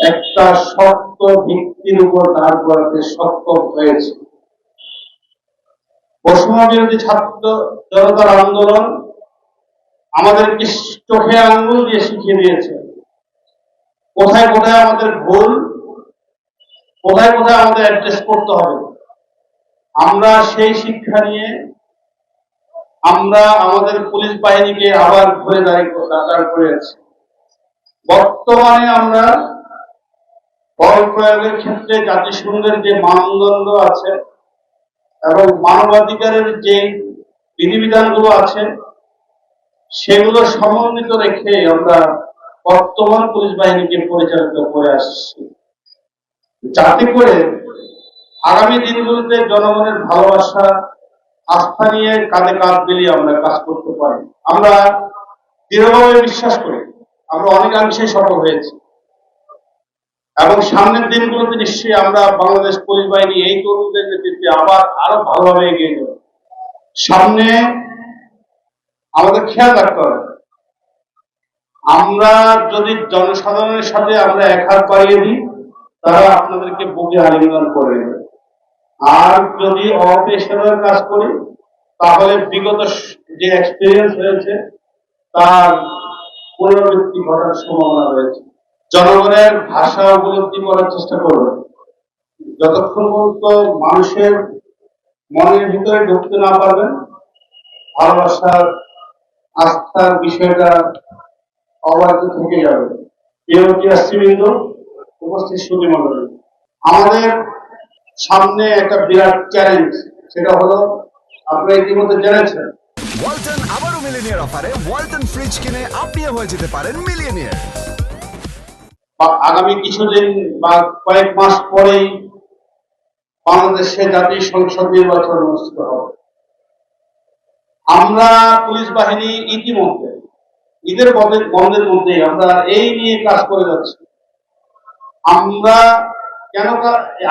একটা শক্ত ভিত্তির উপর দাঁড় করাতে সক্ষম হয়েছে। বৈষম্য ছাত্র জনতার আন্দোলন আমাদেরকে চোখে আঙ্গুল দিয়ে শিখিয়ে দিয়েছে। কোথায় কোথায় আমাদের ভুল, কোথায় কোথায় আমাদের অ্যাড্রেস করতে হবে। আমরা সেই শিক্ষা নিয়ে, আমরা আমাদের পুলিশ বাহিনীকে আবার ঘুরে দাঁড়িয়ে দাঁড় করে আছি বর্তমানে আমরা বল প্রয়োগের ক্ষেত্রে জাতিসংঘের যে মানদণ্ড আছে এবং মানবাধিকারের যে বিধিবিধানগুলো আছে, সেগুলো সমন্বিত রেখে আমরা বর্তমান পুলিশ বাহিনীকে পরিচালিত করে আসছি। যাতে করে আগামী দিনগুলোতে জনগণের ভালোবাসা, আস্থা নিয়ে কাঁধে কাঁধ মিলিয়ে আমরা কাজ করতে পারি। আমরা দৃঢ়ভাবে বিশ্বাস করি, আমরা অনেকাংশে সফল হয়েছি। এবং সামনের দিনগুলোতে নিশ্চয়ই আমরা বাংলাদেশ পুলিশ বাহিনী এই তরুণদের নেতৃত্বে আবার আরও ভালোভাবে এগিয়ে যাব সামনে আমাদের খেয়াল রাখতে হবে। আমরা যদি জনসাধারণের সাথে আমরা এক হাত পাইয়ে দিই, তারা আপনাদেরকে বুকে আলিঙ্গন করে আর যদি অপেশাদার কাজ করি, তাহলে বিগত যে এক্সপিরিয়েন্স হয়েছে, তার পুনরাবৃত্তি ঘটার সম্ভাবনা রয়েছে। জনগণের ভাষা উপলব্ধি করার চেষ্টা করবে। যতক্ষণ পর্যন্ত মানুষের মনের ভিতরে ঢুকতে না পারবেন, ভালোবাসার আস্থার বিষয়টা অবাধ্য থেকে যাবে। প্রিয় টিআরসিবৃন্দ উপস্থিত সুদী মন্ডলী আমাদের সামনে একটা বিরাট চ্যালেঞ্জ সেটা হলো, আপনারা ইতিমধ্যে জেনেছেন। ওয়ালটন আবারও মিলিনিয়ার অফারে ওয়ালটন ফ্রিজ কিনে আপনিও হয়ে যেতে পারেন মিলিয়নিয়ার বা আগামী কিছুদিন বা কয়েক মাস পরেই বাংলাদেশে জাতীয় সংসদ নির্বাচন অনুষ্ঠিত হবে। আমরা পুলিশ বাহিনী ইতিমধ্যে, ঈদের বন্ধের বন্ধের মধ্যেই আমরা এই নিয়ে কাজ করে যাচ্ছি। আমরা কেন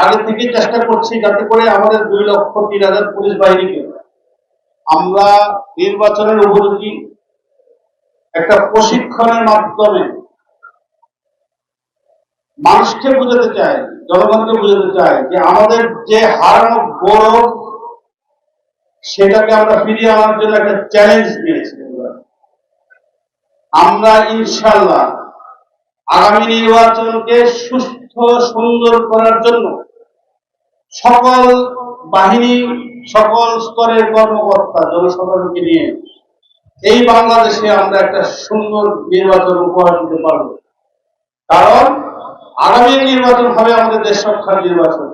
আগে থেকে চেষ্টা করছি যাতে করে আমাদের দুই লক্ষ তিন হাজার পুলিশ বাহিনীকে আমরা নির্বাচনের উপযোগী একটা প্রশিক্ষণের মাধ্যমে মানুষকে বুঝাতে চাই, জনগণকে বুঝাতে চাই যে আমাদের যে হারানো গৌরব, সেটাকে আমরা ফিরিয়ে আনার জন্য একটা চ্যালেঞ্জ নিয়েছি। আমরা ইনশাল্লাহ আগামী নির্বাচনকে সুস্থ, সুন্দর করার জন্য সকল বাহিনী, সকল স্তরের কর্মকর্তা, জনসাধারণকে নিয়ে এই বাংলাদেশে আমরা একটা সুন্দর নির্বাচন উপহার দিতে পারব কারণ আগামী নির্বাচন হবে আমাদের দেশ রক্ষার নির্বাচন।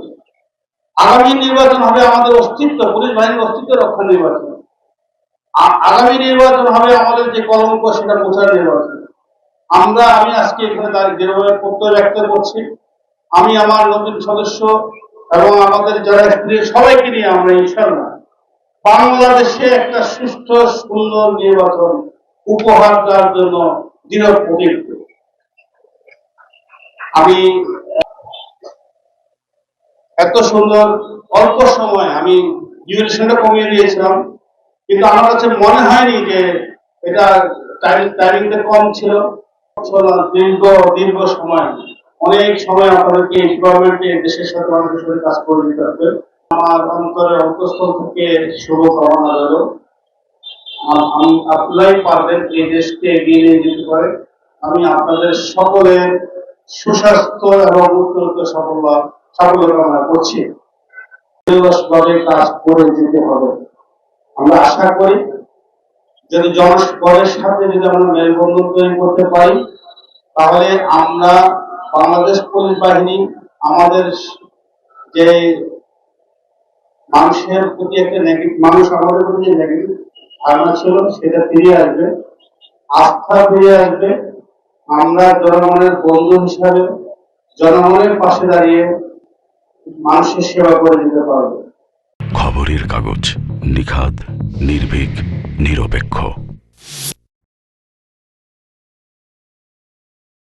আগামী নির্বাচন হবে আমাদের অস্তিত্ব, পুলিশ বাহিনীর অস্তিত্ব রক্ষার নির্বাচন। আগামী নির্বাচন হবে আমাদের যে কলঙ্ক, সেটা মোছার নির্বাচন। আমরা, আমি আজকে এখানে দাঁড়িয়ে দৃঢ়ভাবে প্রত্যয় ব্যক্ত করছি। আমি আমার নতুন সদস্য এবং আমাদের যারা স্ত্রী, সবাইকে নিয়ে আমরা ইনশাল্লাহ বাংলাদেশে একটা সুস্থ, সুন্দর নির্বাচন উপহার দেওয়ার জন্য দৃঢ় প্রতিজ্ঞ আমি এত সুন্দর অল্প সময় আমি ডিউরেশনটা কমিয়ে দিয়েছিলাম, কিন্তু আমার কাছে মনে হয়নি যে এটা টাইমিংটা কম ছিল। দীর্ঘ দীর্ঘ সময়। অনেক সময় আপনাদেরকে এনভায়রনমেন্টে দেশের সাথে মানুষের সাথে কাজ করে দিতে হবে। আমার অন্তরে অন্তঃস্থল থেকে শুভকামনা রইল। আমি, আপনারাই পারবেন এই দেশকে এগিয়ে নিয়ে যেতে পারে। আমি আপনাদের সকলের সুস্বাস্থ্য এবং উত্তরোত্তর সাফল্য সাফল্য কামনা করছি। কাজ করে যেতে হবে। আমরা আশা করি, যদি সাথে যদি আমরা মেলবন্ধন তৈরি করতে পারি, তাহলে আমরা বাংলাদেশ পুলিশ বাহিনী, আমাদের যে মানুষের প্রতি একটা নেগেটিভ মানুষ আমাদের প্রতি নেগেটিভ ধারণা ছিল, সেটা ফিরে আসবে। আস্থা ফিরে আসবে। আমরা জনগণের বন্ধু হিসাবে জনগণের পাশে দাঁড়িয়ে মানুষের সেবা করে দিতে পারব। খবরের কাগজ নিখাদ, নির্ভীক, নিরপেক্ষ।